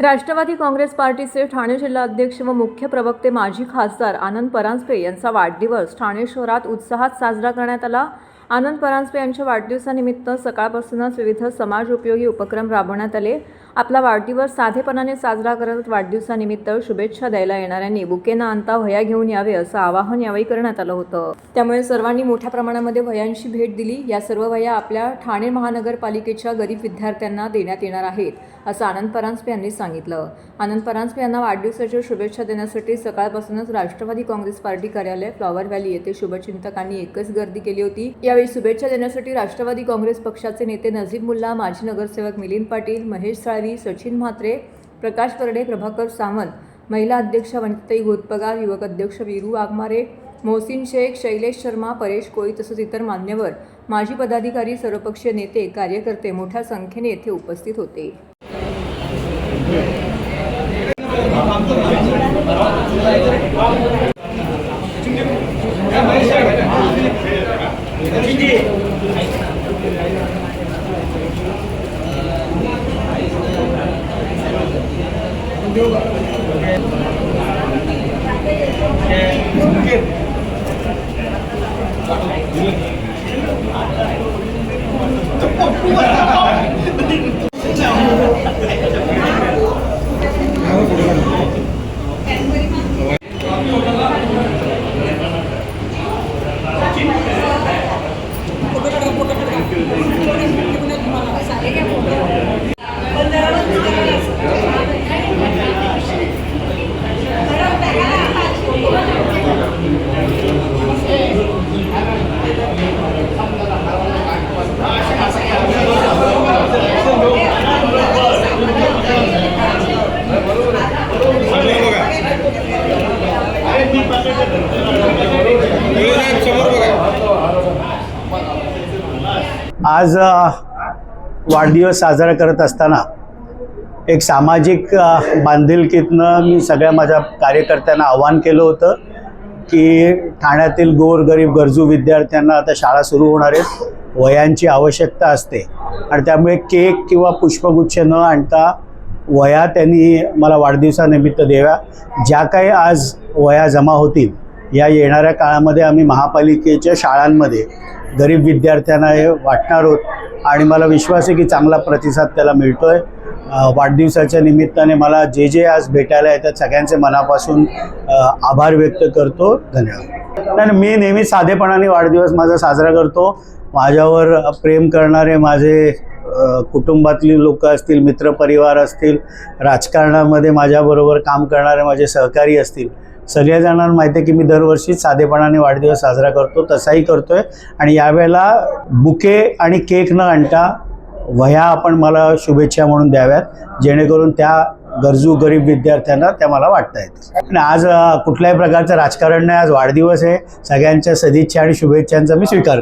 राष्ट्रवादी काँग्रेस पार्टीचे ठाणे जिल्हा अध्यक्ष व मुख्य प्रवक्ते माजी खासदार आनंद परांजपे यांचा वाढदिवस ठाणे शहरात उत्साहात साजरा करण्यात आला. आनंद परांजपे यांच्या वाढदिवसानिमित्त सकाळपासूनच विविध समाज उपयोगी उपक्रम राबवण्यात आले. आपला वाढदिवस साधेपणाने साजरा करत वाढदिवसानिमित्त शुभेच्छा द्यायला येणाऱ्यांनी बुकेना आणता वह्या घेऊन यावे असं आवाहन यावेळी करण्यात आलं होतं. त्यामुळे सर्वांनी मोठ्या प्रमाणामध्ये वह्यांशी भेट दिली. या सर्व वह्या आपल्या ठाणे महानगरपालिकेच्या गरीब विद्यार्थ्यांना देण्यात येणार आहेत असं आनंद परांजपे यांनी सांगितलं. आनंद परांजपे यांना वाढदिवसाच्या शुभेच्छा देण्यासाठी सकाळपासूनच राष्ट्रवादी काँग्रेस पार्टी कार्यालय फ्लॉवर व्हॅली येथे शुभचिंतकांनी एकच गर्दी केली होती. यावेळी शुभेच्छा देण्यासाठी राष्ट्रवादी काँग्रेस पक्षाचे नेते नजीब मुल्ला माजी नगरसेवक मिलिंद पाटील महेश साळवी सचिन म्हात्रे प्रकाश परडे प्रभाकर सावंत महिला अध्यक्ष वनिताई घोतपगार युवक अध्यक्ष वीरू वाघमारे मोहसिन शेख शैलेश शर्मा परेश कोळी तसंच इतर मान्यवर माजी पदाधिकारी सर्वपक्षीय नेते कार्यकर्ते मोठ्या संख्येने येथे उपस्थित होते. Amen. आज वाढदिवस साजरा करत असताना एक सामाजिक बांधिलकीतनं मी सगळ्या माझ्या कार्यकर्त्यांना आवाहन केलं होतं की ठाण्यातील गोरगरीब गरजू विद्यार्थ्यांना आता शाळा सुरू होणार आहेत. वयांची आवश्यकता असते. आणि त्यामुळे केक किंवा पुष्पगुच्छ न आणता वया त्यांनी मला वाढदिवसानिमित्त द्याव्या. ज्या काही आज वया जमा होतील या येणाऱ्या काळामध्ये आम्ही महापालिकेच्या शाळांमध्ये गरीब विद्यार्थ्यांना हे वाटणार आहोत आणि मला विश्वास आहे की चांगला प्रतिसाद त्याला मिळतो आहे वाढदिवसाच्या निमित्ताने मला जे जे आज भेटायला येतात सगळ्यांचे मनापासून आभार व्यक्त करतो. धन्यवाद. नाही मी नेहमी साधेपणाने वाढदिवस माझा साजरा करतो. माझ्यावर प्रेम करणारे माझे कुटुंबातली लोक असतील मित्रपरिवार असतील राजकारणामध्ये माझ्याबरोबर काम करणारे माझे सहकारी असतील सगळ्या जणांना माहिती आहे की मी दरवर्षी साधेपणाने वाढदिवस साजरा करतो तसाही करतोय. आणि यावेळेला बुके आणि केक न आणता वह्या आपण मला शुभेच्छा म्हणून द्याव्यात जेणेकरून त्या गरजू गरीब विद्यार्थ्यांना त्या मला वाटता येतील. आणि आज कुठल्याही प्रकारचं राजकारण नाही आज वाढदिवस आहे. सगळ्यांच्या सदिच्छा आणि शुभेच्छांचा मी स्वीकार